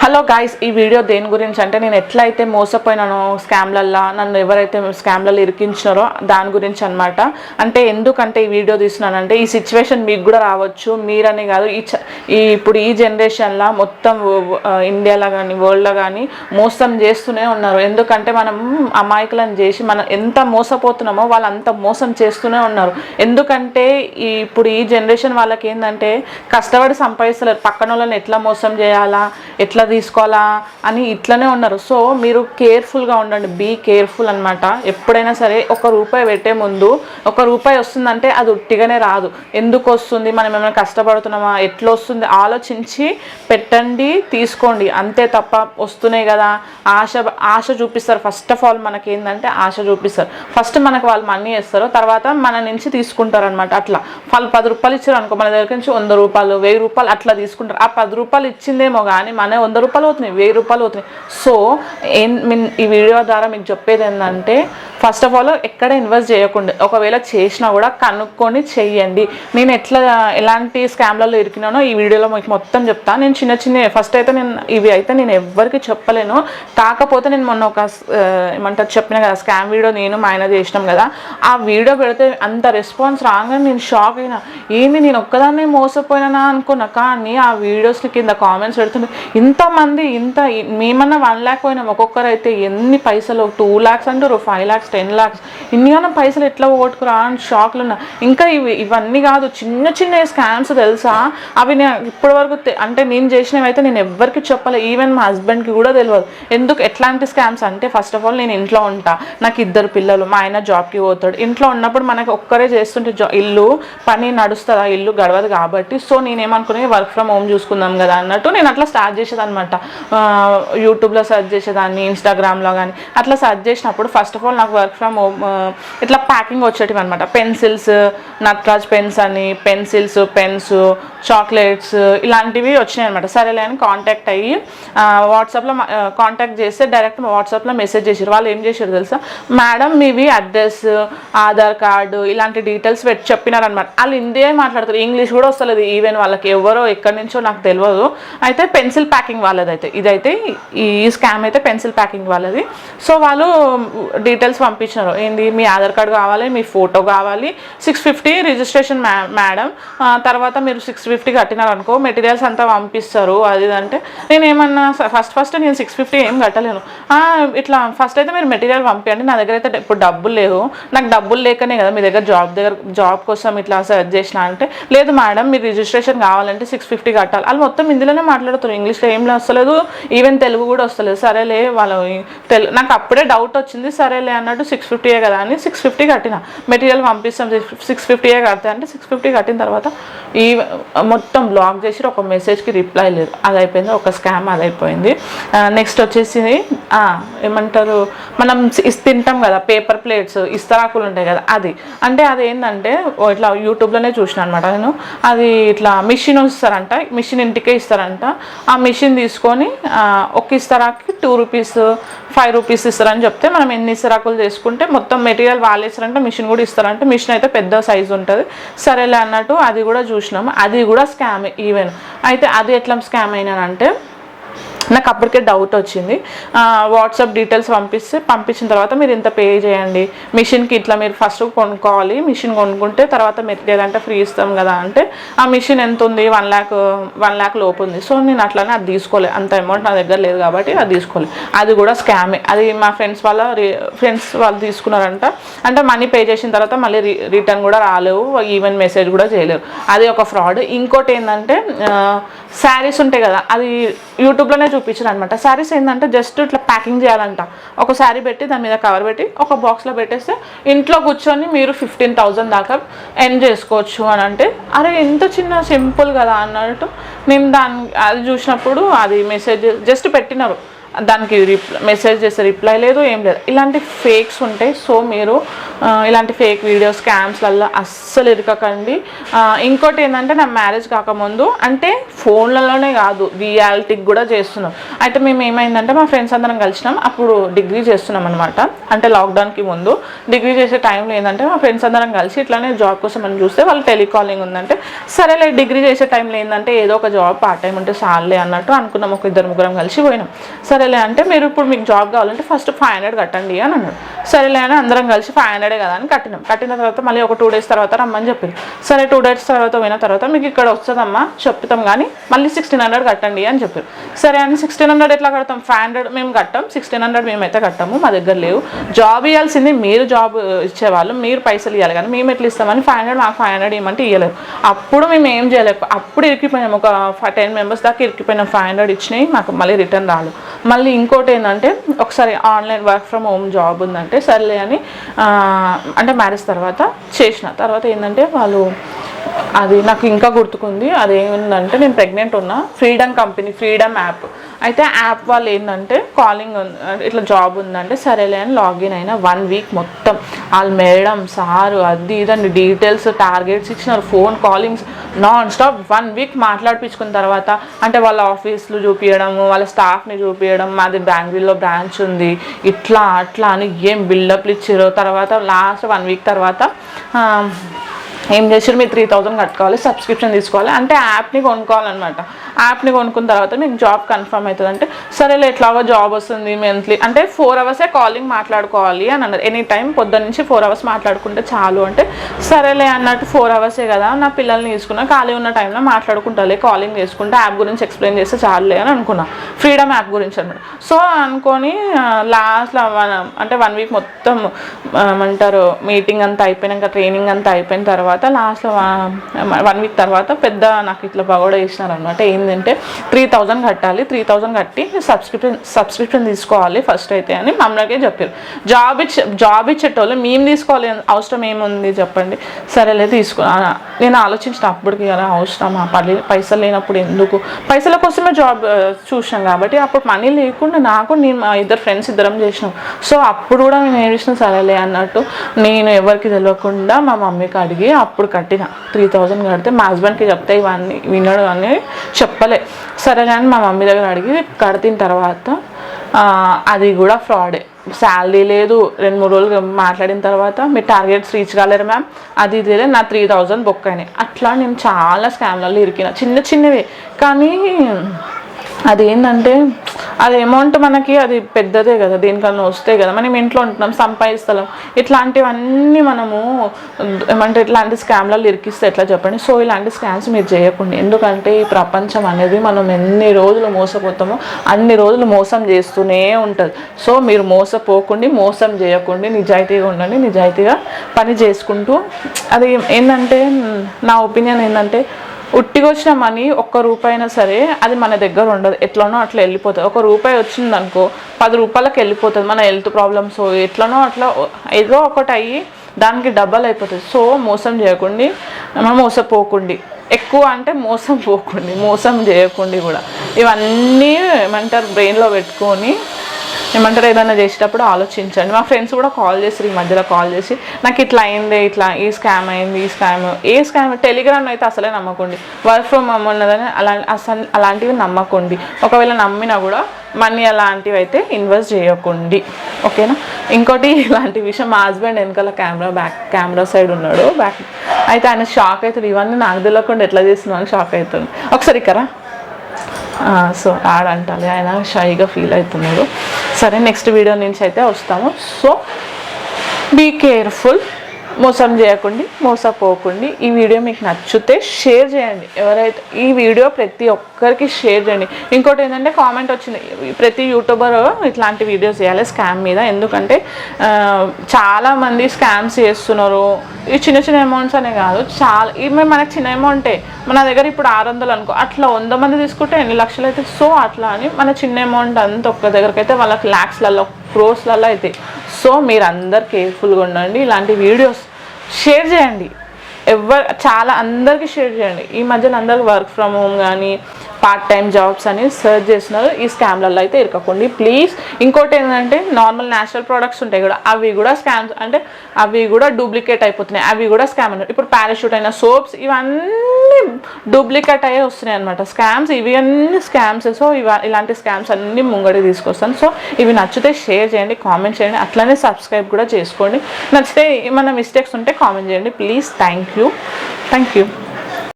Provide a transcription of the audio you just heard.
Hello guys ఈ video దేని గురించి అంటే నేను ఎట్లయితే మోసపోయినానో స్కామ్లల్లో నన్ను ఎవరైతే స్కామ్లలో ఇరికించినారో దాని గురించి అన్నమాట అంటే ఎందుకంటే ఈ వీడియో తీస్తున్నానంటే ఈ సిచ్యువేషన్ మీకు కూడా రావచ్చు మీరని కాదు ఈ చ- ఈ ఇప్పుడు ఈ జనరేషన్లో మొత్తం ఇండియాలో కానీ వరల్డ్లో కానీ మోసం చేస్తూనే ఉన్నారు. ఎందుకంటే మనం అమాయకులను చేసి మనం ఎంత మోసపోతున్నామో వాళ్ళు అంత మోసం చేస్తూనే ఉన్నారు. ఎందుకంటే ఈ ఇప్పుడు ఈ జనరేషన్ వాళ్ళకి ఏంటంటే కష్టపడి సంపాదిస్తలేరు పక్కన వాళ్ళని ఎట్లా మోసం చేయాలా? ఎట్లా తీసుకోవాలా అని ఇట్లనే ఉన్నారు. సో మీరు కేర్ఫుల్గా ఉండండి. బీ కేర్ఫుల్ అనమాట ఎప్పుడైనా సరే ఒక రూపాయి పెట్టే ముందు ఒక రూపాయి వస్తుందంటే అది ఉట్టిగానే రాదు. ఎందుకు వస్తుంది? మనం ఏమైనా కష్టపడుతున్నామా? ఎట్లా వస్తుంది? ఆలోచించి పెట్టండి తీసుకోండి. అంతే తప్ప వస్తున్నాయి కదా. ఆశ ఆశ చూపిస్తారు. ఫస్ట్ ఆఫ్ ఆల్ మనకి ఏంటంటే ఆశ చూపిస్తారు. ఫస్ట్ మనకు వాళ్ళు మనీ ఇస్తారు. తర్వాత మన నుంచి తీసుకుంటారు అనమాట అట్లా. వాళ్ళు పది రూపాయలు ఇచ్చారు అనుకో మన దగ్గర నుంచి వంద రూపాయలు వెయ్యి రూపాయలు అట్లా తీసుకుంటారు. ఆ పది రూపాయలు ఇచ్చిందేమో కానీ మన వంద రూపాయలు అవుతున్నాయి వెయ్యి రూపాయలు అవుతున్నాయి. సో ఏం మీన్ ఈ వీడియో ద్వారా మీకు చెప్పేది ఏంటంటే ఫస్ట్ ఆఫ్ ఆల్ ఎక్కడ ఇన్వెస్ట్ చేయకుండా ఒకవేళ చేసినా కూడా కనుక్కొని చెయ్యండి. నేను ఎట్లా ఎలాంటి స్కామ్లలో ఇరికినానో ఈ వీడియోలో మీకు మొత్తం చెప్తాను నేను చిన్న చిన్న ఫస్ట్ అయితే నేను ఇవి అయితే నేను ఎవ్వరికి చెప్పలేను. కాకపోతే నేను మొన్న ఒక ఏమంటారు చెప్పిన కదా స్కామ్ వీడియో నేను మా ఆయన చేసినాం కదా. ఆ వీడియో పెడితే అంత రెస్పాన్స్ రాగానే నేను షాక్ అయినా. ఏంది నేను ఒక్కదాన్నే మోసపోయినా అనుకున్నా. కానీ ఆ వీడియోస్ని కింద కామెంట్స్ పెడుతుంటే ఎంతోమంది ఇంత మేమన్నా వన్ ల్యాక్ పోయినాం ఒక్కొక్కరు అయితే ఎన్ని పైసలు? టూ ల్యాక్స్ అంటారు ఫైవ్ ల్యాక్స్ టెన్ ల్యాక్స్ ఇన్నిగానో పైసలు ఎట్లా ఓటుకురా అని షాక్లు ఉన్నా ఇంకా ఇవి ఇవన్నీ కాదు చిన్న చిన్న స్కామ్స్ తెలుసా? అవి నేను ఇప్పటి వరకు అంటే నేను చేసినవి అయితే నేను ఎవ్వరికి చెప్పలే. ఈవెన్ మా హస్బెండ్కి కూడా తెలియదు ఎందుకు ఎట్లాంటి స్కామ్స్ అంటే ఫస్ట్ ఆఫ్ ఆల్ నేను ఇంట్లో ఉంటా. నాకు ఇద్దరు పిల్లలు మా ఆయన జాబ్కి పోతాడు. ఇంట్లో ఉన్నప్పుడు మనకి ఒక్కరే చేస్తుంటే జా ఇల్లు పని నడుస్తుందా? ఇల్లు గడవదు కాబట్టి. సో నేనేమనుకునే వర్క్ ఫ్రమ్ హోమ్ చూసుకుందాం కదా అన్నట్టు నేను అట్లా స్టార్ట్ అనమాట యూట్యూబ్లో సెర్చ్ చేసేదాన్ని ఇన్స్టాగ్రామ్లో కానీ అట్లా సెర్చ్ చేసినప్పుడు ఫస్ట్ ఆఫ్ ఆల్ నాకు వర్క్ ఫ్రమ్ హోమ్ ఇట్లా ప్యాకింగ్ వచ్చేటివి అనమాట పెన్సిల్స్ నట్రాజ్ పెన్స్ అని పెన్సిల్స్ పెన్స్ చాక్లెట్స్ ఇలాంటివి వచ్చినాయి అనమాట సరేలే అని కాంటాక్ట్ అయ్యి వాట్సాప్లో కాంటాక్ట్ చేస్తే డైరెక్ట్ వాట్సాప్లో మెసేజ్ చేసారు వాళ్ళు ఏం చేశారు తెలుసా? మేడం మీవి అడ్రస్ ఆధార్ కార్డు ఇలాంటి డీటెయిల్స్ పెట్టి చెప్పినారనమాట వాళ్ళు హిందీ మాట్లాడతారు. ఇంగ్లీష్ కూడా వస్తలేదు. ఈవెన్ వాళ్ళకి ఎవరో ఎక్కడి నుంచో నాకు తెలియదు అయితే పెన్సిల్ ప్యాకింగ్ వాళ్ళదైతే. ఇదైతే ఈ స్కామ్ అయితే పెన్సిల్ ప్యాకింగ్ వాళ్ళది. సో వాళ్ళు డీటెయిల్స్ పంపించారు ఏంది? మీ ఆధార్ కార్డు కావాలి మీ ఫోటో కావాలి. సిక్స్ ఫిఫ్టీ రిజిస్ట్రేషన్ మ్యా మేడం తర్వాత మీరు సిక్స్ ఫిఫ్టీ కట్టినారు అనుకో మెటీరియల్స్ అంతా పంపిస్తారు. అది ఇది అంటే నేను ఏమన్నా ఫస్ట్ ఫస్ట్ నేను సిక్స్ ఫిఫ్టీ ఏం కట్టలేను. ఇట్లా ఫస్ట్ అయితే మీరు మెటీరియల్ పంపించండి నా దగ్గర అయితే ఇప్పుడు డబ్బులు లేవు. నాకు డబ్బులు లేకనే కదా మీ దగ్గర జాబ్ దగ్గర జాబ్ కోసం ఇట్లా సెర్చ్ చేసిన అంటే లేదు మేడం మీరు రిజిస్ట్రేషన్ కావాలంటే సిక్స్ ఫిఫ్టీ కట్టాలి. వాళ్ళు మొత్తం ఇందులోనే మాట్లాడుతారు ఇంగ్లీష్లో ఏం వస్తలేదు ఈవెన్ తెలుగు కూడా వస్తలేదు. సరేలే వాళ్ళు తెలు నాకు అప్పుడే డౌట్ వచ్చింది సరేలే అన్నట్టు సిక్స్ ఫిఫ్టీయే కదా అని సిక్స్ ఫిఫ్టీ కట్టిన. మెటీరియల్ పంపిస్తాం సిక్స్ ఫిఫ్టీయే కడతా అంటే సిక్స్ ఫిఫ్టీ కట్టిన తర్వాత ఈ మొత్తం బ్లాక్ చేసి ఒక మెసేజ్కి రిప్లై లేదు. అది అయిపోయింది ఒక స్కామ్ అది అయిపోయింది. నెక్స్ట్ వచ్చేసి ఏమంటారు మనం తింటాం కదా పేపర్ ప్లేట్స్ ఇస్తరాకులు ఉంటాయి కదా అది. అంటే అది ఏంటంటే ఇట్లా యూట్యూబ్లోనే చూసిన అనమాట నేను. అది ఇట్లా మిషన్ ఇస్తారంట మిషన్ ఇంటికే ఇస్తారంట. ఆ మిషన్ తీసుకొని ఒక ఇస్తరాకి టూ రూపీస్ ఫైవ్ రూపీస్ ఇస్తారని చెప్తే మనం ఎన్ని ఇస్తరాకులు చేసుకుంటే మొత్తం మెటీరియల్ వాళ్ళు ఇస్తారంటే మిషన్ కూడా ఇస్తారంటే మిషన్ అయితే పెద్ద సైజు ఉంటుంది. సరేలే అన్నట్టు అది కూడా చూసినాం అది కూడా స్కామ్ ఈవెన్ అయితే అది ఎట్లా స్కామ్ అయినానంటే నాకు అప్పటికే డౌట్ వచ్చింది. వాట్సాప్ డీటెయిల్స్ పంపిస్తే పంపించిన తర్వాత మీరు ఇంత పే చేయండి. మిషన్కి ఇట్లా మీరు ఫస్ట్ కొనుక్కోవాలి. మిషన్ కొనుక్కుంటే తర్వాత మెటీరియల్ అంటే ఫ్రీ ఇస్తాం కదా అంటే ఆ మిషన్ ఎంత ఉంది? వన్ ల్యాక్ వన్ ల్యాక్ లోపు ఉంది. సో నేను అట్లానే అది తీసుకోలేదు అంత అమౌంట్ నా దగ్గర లేదు కాబట్టి అది తీసుకోలేదు అది కూడా స్కామే అది మా ఫ్రెండ్స్ వాళ్ళ ఫ్రెండ్స్ వాళ్ళు తీసుకున్నారంట. అంటే మనీ పే చేసిన తర్వాత మళ్ళీ రి రిటర్న్ కూడా రాలేవు. ఈవెన్ మెసేజ్ కూడా చేయలేరు అది ఒక ఫ్రాడ్ ఇంకోటి ఏంటంటే శారీస్ ఉంటాయి కదా అది యూట్యూబ్లోనే చూపించారు అనమాట శారీస్ ఏంటంటే జస్ట్ ఇట్లా ప్యాకింగ్ చేయాలంట. ఒక శారీ పెట్టి దాని మీద కవర్ పెట్టి ఒక బాక్స్లో పెట్టేస్తే ఇంట్లో కూర్చొని మీరు ఫిఫ్టీన్ థౌజండ్ దాకా ఎండ్ చేసుకోవచ్చు అని అంటే అరే ఎంత చిన్న సింపుల్ కదా అన్నట్టు నేను దాని అది చూసినప్పుడు అది మెసేజ్ జస్ట్ పెట్టినారు. దానికి రిప్లై మెసేజ్ చేస్తే రిప్లై లేదు ఏం లేదు. ఇలాంటి ఫేక్స్ ఉంటాయి సో మీరు ఇలాంటి ఫేక్ వీడియోస్ స్కామ్స్లల్లో అస్సలు ఇరకకండి ఇంకోటి ఏంటంటే నా మ్యారేజ్ కాకముందు అంటే ఫోన్లలోనే కాదు రియాలిటీకి కూడా చేస్తున్నాం. అయితే మేము ఏమైందంటే మా ఫ్రెండ్స్ అందరం కలిసినాం అప్పుడు డిగ్రీ చేస్తున్నాం అనమాట అంటే లాక్డౌన్కి ముందు. డిగ్రీ చేసే టైంలో ఏంటంటే మా ఫ్రెండ్స్ అందరం కలిసి ఇట్లానే జాబ్ కోసం అని చూస్తే వాళ్ళు టెలికాలింగ్ ఉందంటే సరేలే డిగ్రీ చేసే టైంలో ఏంటంటే ఏదో ఒక జాబ్ పార్ట్ టైం ఉంటే సార్లే అన్నట్టు అనుకున్నాం. ఒక ఇద్దరు ముగ్గురం కలిసి పోయినాం. సరేలే అంటే మీరు ఇప్పుడు మీకు జాబ్ కావాలంటే ఫస్ట్ ఫైవ్ హండ్రెడ్ కట్టండి అని అన్నాడు. సరేలే అని అందరం కలిసి ఫైవ్ హండ్రెడే కదా అని కట్టినాం. కట్టిన తర్వాత మళ్ళీ ఒక టూ డేస్ తర్వాత రమ్మని చెప్పారు. సరే టూ డేస్ తర్వాత పోయిన తర్వాత మీకు ఇక్కడ వస్తుందమ్మా చెప్తాం కానీ మళ్ళీ సిక్స్టీన్ హండ్రెడ్ కట్టండి అని చెప్పారు. సరే అని సిక్స్టీన్ హండ్రెడ్ ఎట్లా కడతాం? ఫైవ్ హండ్రెడ్ మేము కట్టాం. సిక్స్టీన్ హండ్రెడ్ మేమైతే కట్టాము. మా దగ్గర లేవు. జాబ్ ఇవ్వాల్సింది మీరు జాబ్ ఇచ్చేవాళ్ళు మీరు పైసలు ఇవ్వాలి కానీ మేము ఎట్లా ఇస్తామని ఫైవ్ హండ్రెడ్ మాకు ఫైవ్ హండ్రెడ్ ఇవ్వమంటే ఇవ్వలేదు అప్పుడు మేము ఏం చేయలేక అప్పుడు ఇరికిపోయినాం. ఒక టెన్ మెంబర్స్ దాకా ఇరికిపోయినాం. ఫైవ్ హండ్రెడ్ ఇచ్చినాయి. మాకు మళ్ళీ రిటర్న్ రాలేదు. మళ్ళీ ఇంకోటి ఏంటంటే ఒకసారి online work from home job ఉందంటే సర్లే అని అంటే మ్యారేజ్ తర్వాత చేసిన. తర్వాత ఏంటంటే వాళ్ళు అది నాకు ఇంకా గుర్తుకుంది. అది ఏముందంటే నేను ప్రెగ్నెంట్ ఉన్నా. ఫ్రీడమ్ కంపెనీ ఫ్రీడమ్ యాప్ అయితే యాప్ వాళ్ళు ఏంటంటే కాలింగ్ ఇట్లా జాబ్ ఉందంటే సరేలే అని లాగిన్ అయినా వన్ వీక్ మొత్తం. వాళ్ళు మేడం సారు అది ఇదండి డీటెయిల్స్ టార్గెట్స్ ఇచ్చినారు phone callings non stop one week మాట్లాడిపించుకున్న తర్వాత అంటే వాళ్ళ ఆఫీస్లు చూపించడము వాళ్ళ స్టాఫ్ని చూపించడం మాది బెంగళూరులో బ్రాంచ్ ఉంది ఇట్లా అట్లా అని ఏం బిల్డప్లు ఇచ్చారు తర్వాత లాస్ట్ వన్ వీక్ తర్వాత ఏం చేసారు మీరు త్రీ థౌజండ్ కట్టుకోవాలి సబ్స్క్రిప్షన్ తీసుకోవాలి. అంటే యాప్ని కొనుక్కోవాలన్నమాట. యాప్ని కొనుక్కున్న తర్వాత మీకు జాబ్ కన్ఫర్మ్ అవుతుంది అంటే సరేలే ఎట్లాగో జాబ్ వస్తుంది మంత్లీ అంటే ఫోర్ అవర్సే కాలింగ్ మాట్లాడుకోవాలి అని అన్నారు. ఎనీ టైం పొద్దున్న నుంచి ఫోర్ అవర్స్ మాట్లాడుకుంటే చాలు అంటే సరేలే అన్నట్టు ఫోర్ అవర్సే కదా నా పిల్లల్ని తీసుకున్నా ఖాళీ ఉన్న టైంలో మాట్లాడుకుంటాలే కాలింగ్ చేసుకుంటే యాప్ గురించి ఎక్స్ప్లెయిన్ చేస్తే చాలులే అని అనుకున్నా. ఫ్రీడమ్ యాప్ గురించి అన్నమాట సో అనుకొని లాస్ట్లో అంటే వన్ వీక్ మొత్తం ఏమంటారు మీటింగ్ అంతా అయిపోయినాక ట్రైనింగ్ అంతా అయిపోయిన తర్వాత లాస్ట్లో వన్ వీక్ తర్వాత పెద్ద నాకు ఇట్లా పగోడ వేసినారనమాట ఏంటంటే త్రీ థౌజండ్ కట్టాలి. త్రీ థౌజండ్ కట్టి సబ్స్క్రిప్షన్ సబ్స్క్రిప్షన్ తీసుకోవాలి ఫస్ట్ అయితే అని మమ్మల్కే చెప్పారు. జాబ్ ఇచ్చే జాబ్ ఇచ్చేటోళ్ళు మేము తీసుకోవాలి అవసరం ఏముంది చెప్పండి. సరేలే తీసుకో నేను ఆలోచించిన అప్పటికి కదా అవసరమా పని పైసలు లేనప్పుడు ఎందుకు? పైసల కోసమే జాబ్ చూసాం కాబట్టి అప్పుడు మనీ లేకుండా నాకు నేను మా ఇద్దరు ఫ్రెండ్స్ ఇద్దరం చేసినాం. సో అప్పుడు కూడా నేను ఏం చేసిన సరేలే అన్నట్టు నేను ఎవరికి తెలియకుండా మా మమ్మీకి అడిగి అప్పుడు కట్టిన. త్రీ థౌజండ్ కడితే మా హస్బెండ్కి చెప్తే ఇవన్నీ విన్నాడు అని చెప్పలే. సరే కానీ మా మమ్మీ దగ్గర అడిగి కడితిన తర్వాత అది కూడా ఫ్రాడే శాలరీ లేదు. రెండు మూడు రోజులు మాట్లాడిన తర్వాత మీ టార్గెట్స్ రీచ్ కాలేరు మ్యామ్ అది ఇది నా త్రీ థౌజండ్ బుక్ అయినాయి. అట్లా నేను చాలా స్కామ్లలో ఇరికిన. చిన్న చిన్నవి. కానీ అది ఏంటంటే అది అమౌంట్ మనకి అది పెద్దదే కదా దేనికన్నా వస్తే కదా. మనం ఇంట్లో ఉంటున్నాం సంపాదిస్తాం ఇట్లాంటివన్నీ మనము ఏమంటే ఇట్లాంటి స్కామ్లలో ఇరికిస్తే ఎట్లా చెప్పండి? సో ఇలాంటి స్కామ్స్ మీరు చేయకండి. ఎందుకంటే ఈ ప్రపంచం అనేది మనం ఎన్ని రోజులు మోసపోతామో అన్ని రోజులు మోసం చేస్తూనే ఉంటుంది. సో మీరు మోసపోకుండా మోసం చేయకుండా నిజాయితీగా ఉండండి నిజాయితీగా పని చేసుకుంటూ. అది ఏంటంటే నా ఒపీనియన్ ఏంటంటే ఉట్టికొచ్చిన మనీ ఒక్క రూపాయి అయినా సరే అది మన దగ్గర ఉండదు. ఎట్లనో అట్లా వెళ్ళిపోతుంది. ఒక రూపాయి వచ్చింది అనుకో పది రూపాయలకు వెళ్ళిపోతుంది మన హెల్త్ ప్రాబ్లమ్స్. ఎట్లనో అట్లా ఏదో ఒకటి అయ్యి దానికి డబ్బల్ అయిపోతుంది. సో మోసం చేయకండి. మనం మోసపోకండి. ఎక్కువ అంటే మోసం పోకండి మోసం చేయకండి కూడా. ఇవన్నీ ఏమంటారు బ్రెయిన్లో పెట్టుకొని ఏమంటారు ఏదైనా చేసేటప్పుడు ఆలోచించండి. మా ఫ్రెండ్స్ కూడా కాల్ చేసి ఈ మధ్యలో కాల్ చేసి నాకు ఇట్లా అయింది ఇట్లా ఈ స్కామ్ అయింది ఈ స్కామ్ ఏ స్కామ్? టెలిగ్రామ్ అయితే అసలే నమ్మకండి. వర్క్ ఫ్రమ్ హోమ్ ఉన్నదని అలా అసలు అలాంటివి నమ్మకండి. ఒకవేళ నమ్మినా కూడా మనీ అలాంటివి అయితే ఇన్వెస్ట్ చేయకండి. ఓకేనా? ఇంకోటి ఇలాంటి విషయం మా హస్బెండ్ వెనకాల కెమెరా బ్యాక్ కెమెరా సైడ్ ఉన్నాడు. బ్యాక్ అయితే ఆయన షాక్ అవుతుంది. ఇవన్నీ నాకు తెలియకుండా ఎట్లా చేస్తున్నాను షాక్ అవుతుంది. ఒకసారి ఇక్కరా సో ఆడంటాలి ఆయన షైగా ఫీల్ అవుతున్నాడు సరే నెక్స్ట్ వీడియో నుంచి అయితే వస్తాము. సో బీ కేర్ఫుల్ మోసం చేయకండి మోసపోకండి. ఈ వీడియో మీకు నచ్చితే షేర్ చేయండి. ఎవరైతే ఈ వీడియో ప్రతి ఒక్కరికి షేర్ చేయండి. ఇంకోటి ఏంటంటే కామెంట్ వచ్చింది. ప్రతి యూట్యూబర్ ఇట్లాంటి వీడియోస్ చేయాలి స్కామ్ మీద. ఎందుకంటే చాలామంది స్కామ్స్ చేస్తున్నారు. ఈ చిన్న చిన్న అమౌంట్స్ అనే కాదు. చాలా ఇవి మనకి చిన్న అమౌంటే. మన దగ్గర ఇప్పుడు ఆరు వందలు అనుకో అట్లా వంద మంది తీసుకుంటే ఎన్ని లక్షలు అయితే? సో అట్లా అని మన చిన్న అమౌంట్ అంతా ఒక్క దగ్గరకి అయితే వాళ్ళకి ల్యాక్స్లలో క్రోస్లలో అయితే. సో మీరు అందరు కేర్ఫుల్గా ఉండండి. ఇలాంటి వీడియోస్ షేర్ చేయండి. ఎవరు చాలా అందరికీ షేర్ చేయండి. ఈ మధ్యలో అందరికి వర్క్ ఫ్రమ్ హోమ్ కానీ పార్ట్ టైం జాబ్స్ అని సెర్చ్ చేస్తున్నారు. ఈ స్కామ్లలో అయితే ఇరకకండి. ప్లీజ్ ఇంకోటి ఏంటంటే నార్మల్ నేచురల్ ప్రోడక్ట్స్ ఉంటాయి కూడా అవి కూడా స్కామ్స్ అంటే అవి కూడా డూప్లికేట్ అయిపోతున్నాయి. అవి కూడా స్కామ్ అన్నారు. ఇప్పుడు పారాషూట్ అయిన సోప్స్ ఇవన్నీ డూప్లికేట్ అయ్యే వస్తున్నాయి అనమాట స్కామ్స్ ఇవి అన్ని స్కామ్స్ సో ఇవ ఇలాంటి స్కామ్స్ అన్ని ముంగడి తీసుకొస్తాను. సో ఇవి నచ్చితే షేర్ చేయండి కామెంట్ చేయండి. అట్లనే సబ్స్క్రైబ్ కూడా చేసుకోండి. నచ్చితే ఏమైనా మిస్టేక్స్ ఉంటే కామెంట్ చేయండి. Please thank you thank you